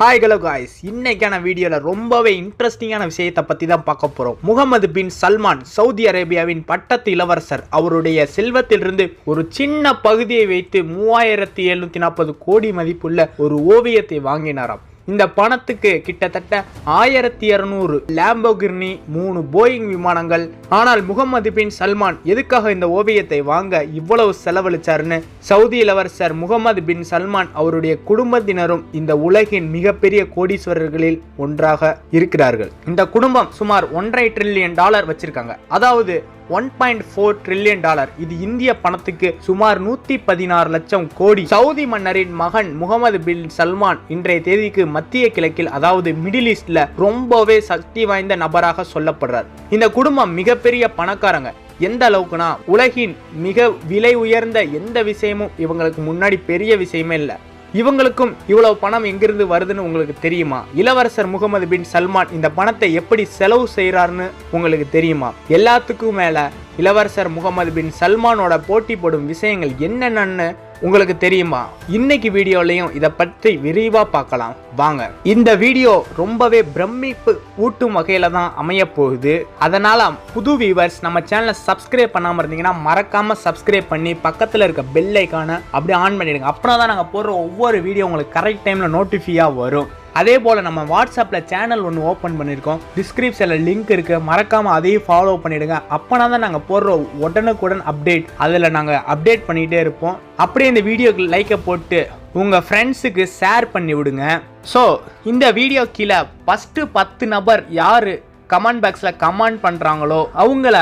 Hi hello guys இன்னைக்கான வீடியோவில் ரொம்பவே இன்ட்ரெஸ்டிங்கான விஷயத்தை பற்றி தான் பார்க்க போகிறோம் முகமது பின் சல்மான் சவுதி அரேபியாவின் பட்டத்து இளவரசர். அவருடைய செல்வத்திலிருந்து ஒரு சின்ன பகுதியை வைத்து மூவாயிரத்தி எழுநூற்றி நாற்பது கோடி மதிப்புள்ள ஒரு ஓவியத்தை வாங்கினாராம். இந்த பணத்துக்கு கிட்டத்தட்ட ஆயிரத்தி இரநூறு லேம்போகிர்னி மூணு போயிங் விமானங்கள். ஆனால் முகமது பின் சல்மான் எதுக்காக இந்த ஓவியத்தை வாங்க இவ்வளவு செலவழிச்சாருன்னு சவுதி இளவரசர் முகமது பின் சல்மான் அவருடைய குடும்பத்தினரும் இந்த உலகின் மிகப்பெரிய கோடீஸ்வரர்களில் ஒன்றாக இருக்கிறார்கள். இந்த குடும்பம் சுமார் ஒன்றரை ட்ரில்லியன் டாலர் வச்சிருக்காங்க. அதாவது one point four trillion dollar இது இந்திய பணத்துக்கு சுமார் நூத்தி பதினாறு லட்சம் கோடி. சவுதி மன்னரின் மகன் முகமது பின் சல்மான் இன்றைய தேதிக்கு மத்திய கிழக்கில் அதாவது மிடில் ஈஸ்ட்ல ரொம்பவே சக்தி வாய்ந்த நபராக சொல்லப்படுறார். இந்த குடும்பம் மிகப்பெரிய பணக்காரங்க. எந்த அளவுக்குனா உலகின் மிக விலை உயர்ந்த எந்த விஷயமும் இவங்களுக்கு முன்னாடி பெரிய விஷயமே இல்லை. இவங்களுக்கும் இவ்வளவு பணம் எங்கிருந்து வருதுன்னு உங்களுக்கு தெரியுமா? இளவரசர் முகமது பின் சல்மான் இந்த பணத்தை எப்படி செலவு செய்கிறாருன்னு உங்களுக்கு தெரியுமா? எல்லாத்துக்கும் மேல இளவரசர் முகமது பின் சல்மானோட போட்டி போடும் விஷயங்கள் என்னென்னு உங்களுக்கு தெரியுமா? இன்னைக்கு வீடியோலையும் இதை பற்றி விரிவா பார்க்கலாம். வாங்க. இந்த வீடியோ ரொம்பவே பிரமிப்பு ஊட்டும் வகையில தான் அமைய போகுது. அதனால புது வியூவர்ஸ் நம்ம சேனலை சப்ஸ்கிரைப் பண்ணாம இருந்தீங்கன்னா மறக்காம சப்ஸ்கிரைப் பண்ணி பக்கத்துல இருக்க பெல் ஐக்கானை அப்படியே ஆன் பண்ணிடுங்க. அப்படின்னா தான் நாங்கள் போடுற ஒவ்வொரு வீடியோ உங்களுக்கு கரெக்ட் டைம்ல நோட்டிஃபியாக வரும். அதே போல் நம்ம வாட்ஸ்அப்பில் சேனல் ஒன்று ஓப்பன் பண்ணியிருக்கோம் டிஸ்கிரிப்ஷனில் லிங்க் இருக்குது மறக்காமல் அதையும் ஃபாலோ பண்ணிவிடுங்க அப்போனா தான் நாங்கள் போடுற உடனுக்குடன் அப்டேட் அதில் நாங்கள் அப்டேட் பண்ணிகிட்டே இருப்போம். அப்படியே இந்த வீடியோக்கு லைக்கை போட்டு உங்கள் ஃப்ரெண்ட்ஸுக்கு ஷேர் பண்ணி விடுங்க. ஸோ இந்த வீடியோ கீழே ஃபஸ்ட்டு பத்து நபர் யார் கமெண்ட் பாக்ஸில் கமெண்ட் பண்ணுறாங்களோ அவங்கள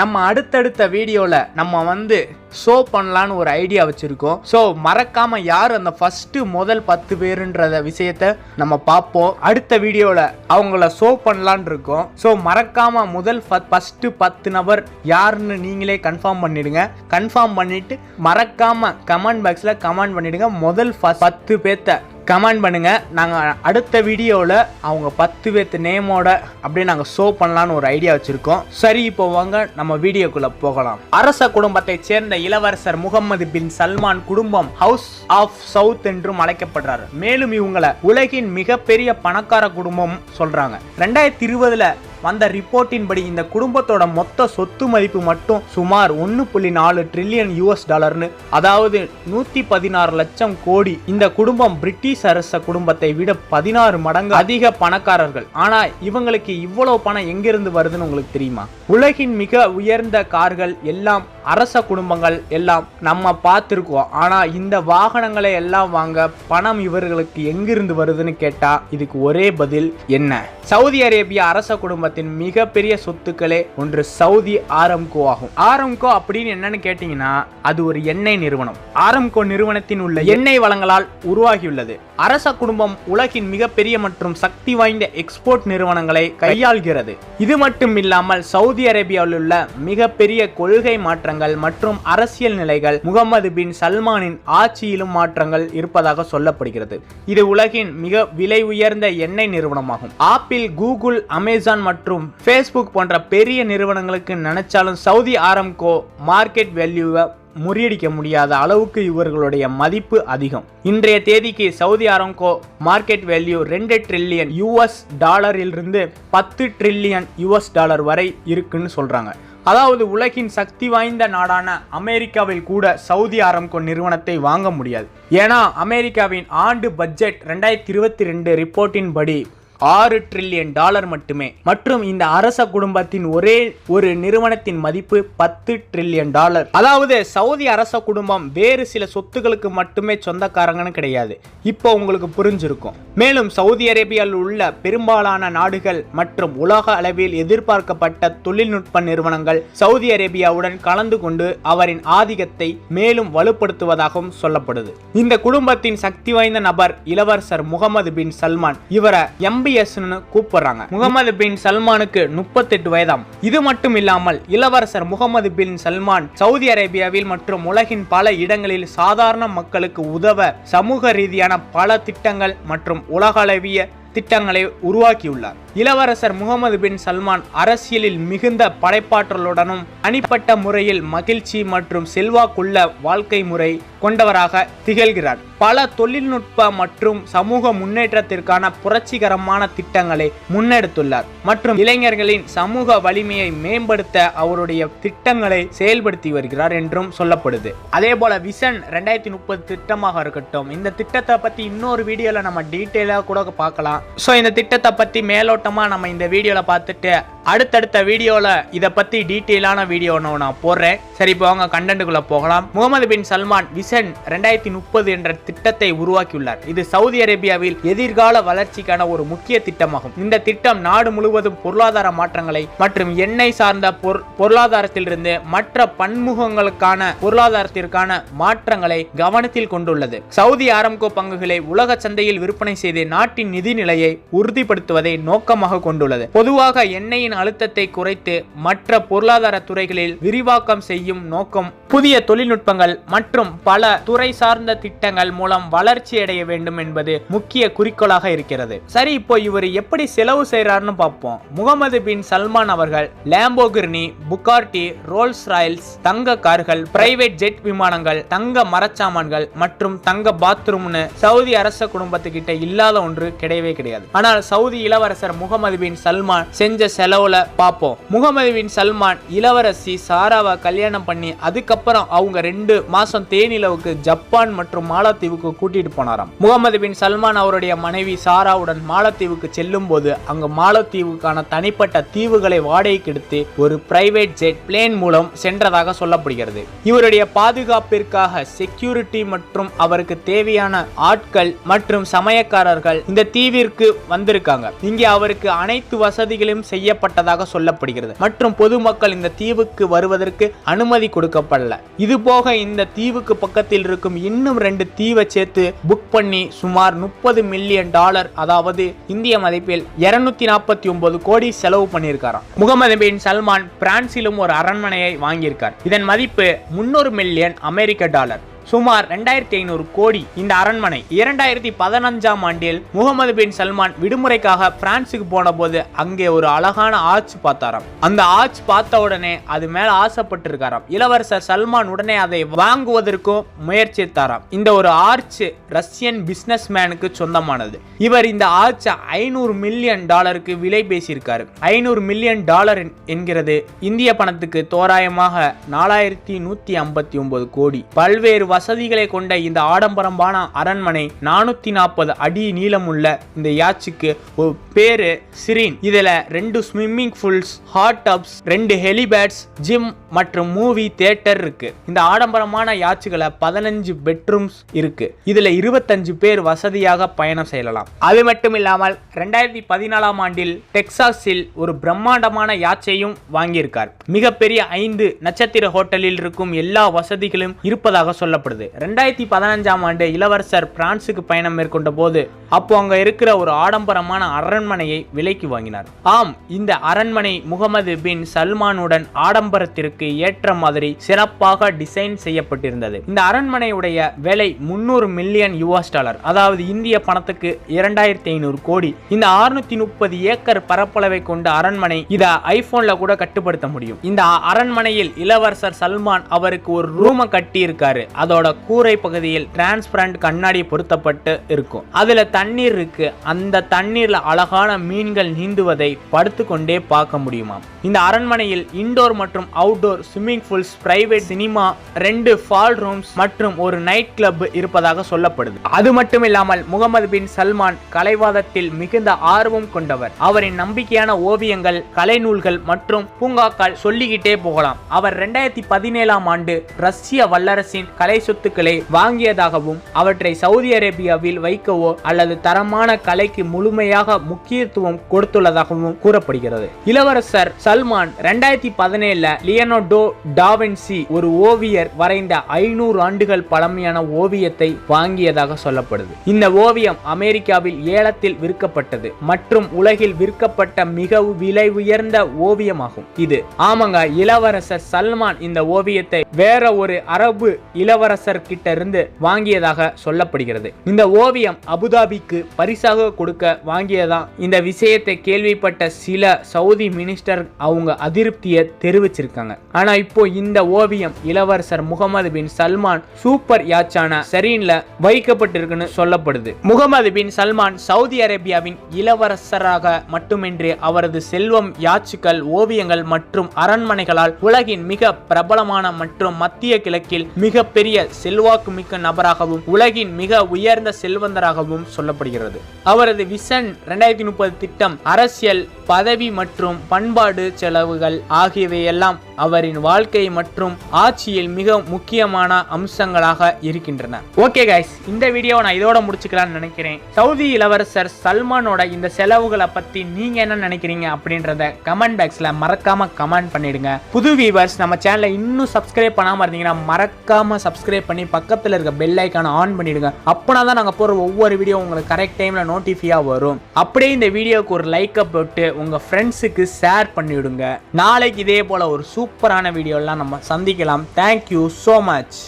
நம்ம அடுத்தடுத்த வீடியோவில் நம்ம வந்து ஷோ பண்ணலான்னு ஒரு ஐடியா வச்சுருக்கோம். ஸோ மறக்காமல் யார் அந்த ஃபஸ்ட்டு முதல் பத்து பேருன்றத விஷயத்த நம்ம பார்ப்போம். அடுத்த வீடியோவில் அவங்கள ஷோ பண்ணலான் இருக்கோம். ஸோ மறக்காமல் முதல் ஃபஸ்ட்டு பத்து நபர் யாருன்னு நீங்களே கன்ஃபார்ம் பண்ணிடுங்க. கன்ஃபார்ம் பண்ணிவிட்டு மறக்காமல் கமெண்ட் பாக்ஸில் கமெண்ட் பண்ணிவிடுங்க முதல் ஃப பத்து பேர்த்த கமெண்ட் பண்ணுங்கள் நாங்கள் அடுத்த வீடியோவில் அவங்க பத்து பேர்த்து நேமோட அப்படியே நாங்கள் ஷோ பண்ணலான்னு ஒரு ஐடியா வச்சுருக்கோம். சரி இப்போ வாங்க நம்ம வீடியோக்குள்ளே போகலாம். அரச குடும்பத்தை சேர்ந்த இளவரசர் முகமது பின் சல்மான் குடும்பம் ஹவுஸ் ஆஃப் சவுத் என்றும் அழைக்கப்படுறாரு. மேலும் இவங்களை உலகின் மிகப்பெரிய பணக்கார குடும்பம் சொல்றாங்க. ரெண்டாயிரத்தி இருபதுல வந்த ரிப்போர்ட்டின் படி இந்த குடும்பத்தோட மொத்த சொத்து மதிப்பு மட்டும் சுமார் ஒன்று புள்ளி நாலு ட்ரில்லியன் யூஎஸ் டாலர்னு அதாவது நூத்தி பதினாறு லட்சம் கோடி. இந்த குடும்பம் பிரிட்டிஷ் அரச குடும்பத்தை விட பதினாறு மடங்கு அதிக பணக்காரர்கள். ஆனா இவங்களுக்கு இவ்வளவு பணம் எங்கிருந்து வருதுன்னு உங்களுக்கு தெரியுமா? உலகின் மிக உயர்ந்த கார்கள் எல்லாம் அரச குடும்பங்கள் எல்லாம் நம்ம பார்த்துருக்கோம் ஆனால் இந்த வாகனங்களை எல்லாம் வாங்க பணம் இவர்களுக்கு எங்கிருந்து வருதுன்னு கேட்டா இதுக்கு ஒரே பதில் என்ன? சவுதி அரேபியா அரச குடும்பத்தின் மிகப்பெரிய சொத்துக்களே ஒன்று சவுதி ஆரம்கோ ஆகும். ஆரம்கோ அப்படின்னு என்னன்னு கேட்டீங்கன்னா அது ஒரு எண்ணெய் நிறுவனம். ஆரம்கோ நிறுவனத்தின் உள்ள எண்ணெய் வளங்களால் உருவாகியுள்ளது. அரச குடும்பம் உலகின் மிகப்பெரிய மற்றும் சக்தி வாய்ந்த எக்ஸ்போர்ட் நிறுவனங்களை கையாள்கிறது. இது மட்டும் இல்லாமல் சவுதி அரேபியாவில் உள்ள மிகப்பெரிய கொள்கை மாற்றங்கள் மற்றும் அரசியல் நிலைகள் முகமது பின் சல்மானின் ஆட்சியிலும் மாற்றங்கள் இருப்பதாக சொல்லப்படுகிறது. இது உலகின் மிக விலை உயர்ந்த எண்ணெய் நிறுவனமாகும். ஆப்பிள் கூகுள் அமேசான் மற்றும் ஃபேஸ்புக் போன்ற பெரிய நிறுவனங்களுக்கு நினைச்சாலும் சவுதி ஆரம்கோ மார்க்கெட் வேல்யூவை முறியடிக்க முடியாத அளவுக்கு இவர்களுடைய மதிப்பு அதிகம். இன்றைய தேதிக்கு சவுதி அரங்கோ மார்க்கெட் வேல்யூ ரெண்டு ட்ரில்லியன் யூஎஸ் டாலரிலிருந்து பத்து ட்ரில்லியன் யூஎஸ் டாலர் வரை இருக்குன்னு சொல்கிறாங்க அதாவது உலகின் சக்தி வாய்ந்த நாடான அமெரிக்காவில் கூட சவுதி அரம்கோ நிறுவனத்தை வாங்க முடியாது. ஏன்னா அமெரிக்காவின் ஆண்டு பட்ஜெட் ரெண்டாயிரத்தி இருபத்தி ரெண்டு ரிப்போர்ட்டின் படி ஆறு ட்ரில்லியன் டாலர் மட்டுமே. மற்றும் இந்த அரச குடும்பத்தின் ஒரே ஒரு நிறுவனத்தின் மதிப்பு பத்து ட்ரில்லியன் டாலர். அதாவது சவுதி அரச குடும்பம் வேறு சில சொத்துக்களுக்கு மட்டுமே சொந்தக்காரங்கன்னு கிடையாது. இப்போ உங்களுக்கு புரிஞ்சிருக்கும். மேலும் சவுதி அரேபியாவில் உள்ள பெரும்பாலான நாடுகள் மற்றும் உலக அளவில் எதிர்பார்க்கப்பட்ட தொழில்நுட்ப நிறுவனங்கள் சவுதி அரேபியாவுடன் கலந்து கொண்டு அவரின் ஆதிக்கத்தை மேலும் வலுப்படுத்துவதாகவும் சொல்லப்படுது. இந்த குடும்பத்தின் சக்தி வாய்ந்த நபர் இளவரசர் முகமது பின் சல்மான். இவரை எம்பி எம்பிஎஸ்னு கூப்பிடுறாங்க. முகமது பின் சல்மானுக்கு முப்பத்தெட்டு வயதாம். இது மட்டும் இல்லாமல் இளவரசர் முகமது பின் சல்மான் சவுதி அரேபியாவில் மற்றும் உலகின் பல இடங்களில் சாதாரண மக்களுக்கு உதவ சமூக ரீதியான பல திட்டங்கள் மற்றும் உலகளவிய திட்டங்களை உருவாக்கியுள்ளார். இளவரசர் முகமது பின் சல்மான் அரசியலில் மிகுந்த படைப்பாற்றலுடனும் தனிப்பட்ட முறையில் மகிழ்ச்சி மற்றும் செல்வாக்குள்ள வாழ்க்கை முறை கொண்டவராக திகழ்கிறார். பல தொழில்நுட்ப மற்றும் சமூக முன்னேற்றத்திற்கான புரட்சிகரமான திட்டங்களை முன்னெடுத்துள்ளார் மற்றும் இளைஞர்களின் சமூக வலிமையை மேம்படுத்த அவருடைய திட்டங்களை செயல்படுத்தி வருகிறார் என்றும் சொல்லப்படுது. அதே போல விசன் ரெண்டாயிரத்தி முப்பது திட்டமாக இருக்கட்டும் இந்த திட்டத்தை பத்தி இன்னொரு வீடியோல நம்ம டீட்டெயிலாக கூட பார்க்கலாம். ஸோ இந்த திட்டத்தை பற்றி மேலோட்டமா நம்ம இந்த வீடியோவில் பார்த்துட்டு அடுத்தடுத்த வீடியோவில் இதை பத்தி டீட்டெயிலான வீடியோ நான் போடுறேன். சரி இப்போ அவங்க கண்டென்ட்டுக்குள்ளே போகலாம். முகமது பின் சல்மான் விசன் ரெண்டாயிரத்தி முப்பது என்ற திட்டத்தை உருவாக்கியுள்ளார். இது சவுதி அரேபியாவில் எதிர்கால வளர்ச்சிக்கான ஒரு முக்கிய திட்டமாகும். இந்த திட்டம் நாடு முழுவதும் பொருளாதார மாற்றங்களை மற்றும் எண்ணெய் சார்ந்த பொருளாதாரத்திலிருந்து மற்ற பன்முகங்களுக்கான பொருளாதாரத்திற்கான மாற்றங்களை கவனத்தில் கொண்டுள்ளது. சவுதி ஆரம்கோ பங்குகளை உலக சந்தையில் விற்பனை செய்து நாட்டின் நிதி நிலையை உறுதிப்படுத்துவதை நோக்கமாக கொண்டுள்ளது. பொதுவாக எண்ணெயின் அழுத்தத்தை குறைத்து மற்ற பொருளாதார துறைகளில் விரிவாக்கம் செய்யும் நோக்கம் புதிய தொழில்நுட்பங்கள் மற்றும் பல துறை சார்ந்த திட்டங்கள் மூலம் வளர்ச்சி அடைய வேண்டும் என்பது முக்கிய குறிக்கோளாக இருக்கிறது. சரி இப்போ இவர் எப்படி செலவு செய்யறாருன்னு பார்ப்போம். முகமது பின் சல்மான் அவர்கள் லேம்போகிர்னி புகார்டி ரோல்ஸ் ராயல்ஸ் தங்க கார்கள் பிரைவேட் ஜெட் விமானங்கள் தங்க மரச்சாமான்கள் மற்றும் தங்க பாத்ரூம்னு சவுதி அரச குடும்பத்துக்கிட்ட இல்லாத ஒன்று கிடையவே கிடையாது. ஆனால் சவுதி இளவரசர் முகமது பின் சல்மான் செஞ்ச செலவுல பார்ப்போம். முகமது பின் சல்மான் இளவரசி சாராவை கல்யாணம் பண்ணி அதுக்கப்புறம் அவங்க ரெண்டு மாசம் தேனிலவுக்கு ஜப்பான் மற்றும் மாலத்தீவுக்கு கூட்டிட்டு போனாராம். முகமது பின் சல்மான் அவருடைய மனைவி சாராவுடன் மாலத்தீவுக்கு செல்லும் போது அங்கு மாலத்தீவுக்கான தனிப்பட்ட தீவுகளை வாடகைக்கு எடுத்து ஒரு பிரைவேட் ஜெட் பிளேன் மூலம் சென்றதாக சொல்லப்படுகிறது. இவருடைய பாதுகாப்பிற்காக செக்யூரிட்டி மற்றும் அவருக்கு தேவையான ஆட்கள் மற்றும் சமயக்காரர்கள் இந்த தீவிற்கு வந்திருக்காங்க. இங்கே அவருக்கு அனைத்து வசதிகளும் செய்யப்பட்டதாக சொல்லப்படுகிறது. மற்றும் பொதுமக்கள் இந்த தீவுக்கு வருவதற்கு அனுமதி கொடுக்கப்படல. இது போக இந்த தீவுக்கு பக்கத்தில் இருக்கும் இன்னும் ரெண்டு தீவை சேர்த்து புக் பண்ணி சுமார் முப்பது மில்லியன் டாலர் அதாவது இந்திய மதிப்பில் இருநூத்தி நாற்பத்தி ஒன்பது கோடி செலவு பண்ணியிருக்காராம். முகமது பின் சல்மான் பிரான்சிலும் ஒரு அரண்மனையை வாங்கியிருக்கார். இதன் மதிப்பு முன்னூறு மில்லியன் அமெரிக்க டாலர். சுமார் ரெண்டாயிரத்தி ஐநூறு கோடி இந்த அரண்மனை இரண்டாயிரத்தி பதினஞ்சாம் ஆண்டில் முகமது பின் சல்மான் விடுமுறைக்காக பிரான்சுக்கு போன போது அங்கே ஒரு அழகான ஆர்ச் பார்த்தாராம். அந்த ஆர்ச் பார்த்த உடனே அது மேல ஆசைப்பட்டிருக்காராம். இளவரசர் சல்மான் உடனே அதை வாங்குவதற்கும் முயற்சித்தாராம். இந்த ஒரு ஆர்ச் ரஷ்யன் பிசினஸ் மேனுக்கு சொந்தமானது. இவர் இந்த ஆர்ச் ஐநூறு மில்லியன் டாலருக்கு விலை பேசியிருக்காரு. ஐநூறு மில்லியன் டாலர் என்கிறது இந்திய பணத்துக்கு தோராயமாக நாலாயிரத்தி நூத்தி ஐம்பத்தி ஒன்பது கோடி. பல்வேறு வசதிகளை கொண்ட இந்த ஆடம்பரமான அரண்மனை நானூத்தி நாற்பது அடி நீளமுள்ள இந்த யாட்சிக்கு ஒரு பேரு சிரீன். இதுல ரெண்டு ஸ்விம்மிங் பூல்ஸ் ஹாட் டப்ஸ் ரெண்டு ஹெலிபேட்ஸ் ஜிம் மற்றும் மூவி தியேட்டர் இருக்கு. இந்த ஆடம்பரமான யாச்சுகளை பதினஞ்சு பெட்ரூம்ஸ் இருக்கு. இதுல இருபத்தஞ்சு பேர் வசதியாக பயணம் செய்யலாம். அது மட்டும் இல்லாமல் ரெண்டாயிரத்தி பதினாலாம் ஆண்டில் டெக்சாஸில் ஒரு பிரம்மாண்டமான யாச்சையும் வாங்கியிருக்கார். மிகப்பெரிய ஐந்து நட்சத்திர ஹோட்டலில் இருக்கும் எல்லா வசதிகளும் இருப்பதாக சொல்லப்படும். சொல்லப்படுது ரெண்டாயிரத்தி பதினஞ்சாம் ஆண்டு இளவரசர் பிரான்சுக்கு பயணம் மேற்கொண்ட போது அப்போ அங்க இருக்கிற ஒரு ஆடம்பரமான அரண்மனையை விலைக்கு வாங்கினார். ஆம் இந்த அரண்மனை முகமது பின் சல்மானுடன் ஆடம்பரத்திற்கு ஏற்ற மாதிரி சிறப்பாக டிசைன் செய்யப்பட்டிருந்தது. இந்த அரண்மனையுடைய விலை முன்னூறு மில்லியன் யுஎஸ் டாலர் அதாவது இந்திய பணத்துக்கு இரண்டாயிரத்தி ஐநூறு கோடி. இந்த 630 முப்பது ஏக்கர் பரப்பளவை கொண்ட அரண்மனை இத ஐபோன்ல கூட கட்டுப்படுத்த முடியும். இந்த அரண்மனையில் இளவரசர் சல்மான் அவருக்கு ஒரு ரூமை கட்டி இருக்காரு அதோட கூரை பகுதியில் டிரான்ஸ்பரண்ட் கண்ணாடி பொருத்தப்பட்டு இருக்கும். அதுல தண்ணீர் இருக்கு. அந்த தண்ணீர்ல அழகான மீன்கள் நீந்துவதை படுத்துக்கொண்டே பார்க்க முடியுமா இந்த அரண்மனையில் இன்டோர் மற்றும் outdoor swimming pools private cinema ரெண்டு ஃபால் ரூம்ஸ் மற்றும் ஒரு நைட் கிளப் இருப்பதாக சொல்லப்படுது. அது மட்டும் இல்லாமல் முகமது பின் சல்மான் கலைவாதத்தில் மிகுந்த ஆர்வம் கொண்டவர். அவரின் நம்பிக்கையான ஓவியங்கள் கலைநூல்கள் மற்றும் பூங்காக்கள் சொல்லிக்கிட்டே போகலாம். அவர் ரெண்டாயிரத்தி பதினேழாம் ஆண்டு ரஷ்ய வல்லரசின் கலை சொத்துக்களை வாங்கியதாகவும் அவற்றை சவுதி அரேபியாவில் வைக்கவோ அல்லது தரமான கலைக்கு முழுமையாக முக்கியத்துவம் கொடுத்துள்ளதாகவும் கூறப்படுகிறது. இளவரசர் சல்மான் ரெண்டாயிரத்தி பதினேழுல லியனோடோ டாவின்சி ஒரு ஓவியர் வரைந்த ஐநூறு ஆண்டுகள் பழமையான ஓவியத்தை வாங்கியதாக சொல்லப்படுது. இந்த ஓவியம் அமெரிக்காவில் ஏலத்தில் விற்கப்பட்டது மற்றும் உலகில் விற்கப்பட்ட மிக விலை உயர்ந்த ஓவியமாகும். இது ஆமாங்க இளவரசர் சல்மான் இந்த ஓவியத்தை வேற ஒரு அரபு இளவரசர் இளவரசர் கிட்ட இருந்து வாங்கியதாக சொல்லப்படுகிறது. இந்த ஓவியம் அபுதாபிக்கு பரிசாக கொடுக்க வாங்கியதான் இந்த விஷயத்தை கேள்விப்பட்ட சில சவுதி மினிஸ்டர் அவங்க அதிருப்தியை தெரிவிச்சிருக்காங்க. ஆனா இப்போ இந்த ஓவியம் இளவரசர் முகமது பின் சல்மான் சூப்பர் யாச்சான சரீன்ல வைக்கப்பட்டிருக்குன்னு சொல்லப்படுது. முகமது பின் சல்மான் சவுதி அரேபியாவின் இளவரசராக மட்டுமின்றி அவரது செல்வம் யாச்சுக்கள் ஓவியங்கள் மற்றும் அரண்மனைகளால் உலகின் மிக பிரபலமான மற்றும் மத்திய கிழக்கில் மிகப்பெரிய பெரிய செல்வாக்கு மிக்க நபராகவும் உலகின் மிக உயர்ந்த செல்வந்தராகவும் சொல்லப்படுகிறது. அவரது விசன் இரண்டாயிரத்தி முப்பது திட்டம் அரசியல் பதவி மற்றும் பண்பாடு செலவுகள் ஆகியவையெல்லாம் அவரின் வாழ்க்கை மற்றும் ஆட்சியில் மிக முக்கியமான அம்சங்களாக இருக்கின்றன. ஓகே கைஸ் இந்த வீடியோவை நான் இதோட முடிச்சுக்கலாம்னு நினைக்கிறேன். சவுதி இளவரசர் சல்மானோட இந்த செலவுகளை பத்தி நீங்க என்ன நினைக்கிறீங்க அப்படின்றத கமெண்ட் பாக்ஸ்ல மறக்காம கமெண்ட் பண்ணிடுங்க. புது வியூவர்ஸ் நம்ம சேனலை இன்னும் சப்ஸ்கிரைப் பண்ணாம இருந்தீங்கன்னா மறக்காம சப்ஸ்கிரைப் பண்ணி பக்கத்தில் இருக்க பெல் ஐக்கான ஆன் பண்ணிடுங்க. அப்போனா தான் நாங்கள் போகிற ஒவ்வொரு வீடியோ உங்களுக்கு கரெக்ட் டைமில் நோட்டிஃபியாக வரும். அப்படியே இந்த வீடியோவுக்கு ஒரு லைக்கை போட்டு உங்கள் ஃப்ரெண்ட்ஸுக்கு ஷேர் பண்ணிவிடுங்க நாளைக்கு இதே போல் ஒரு சூப்பரான வீடியோலாம் நம்ம சந்திக்கலாம். Thank you so much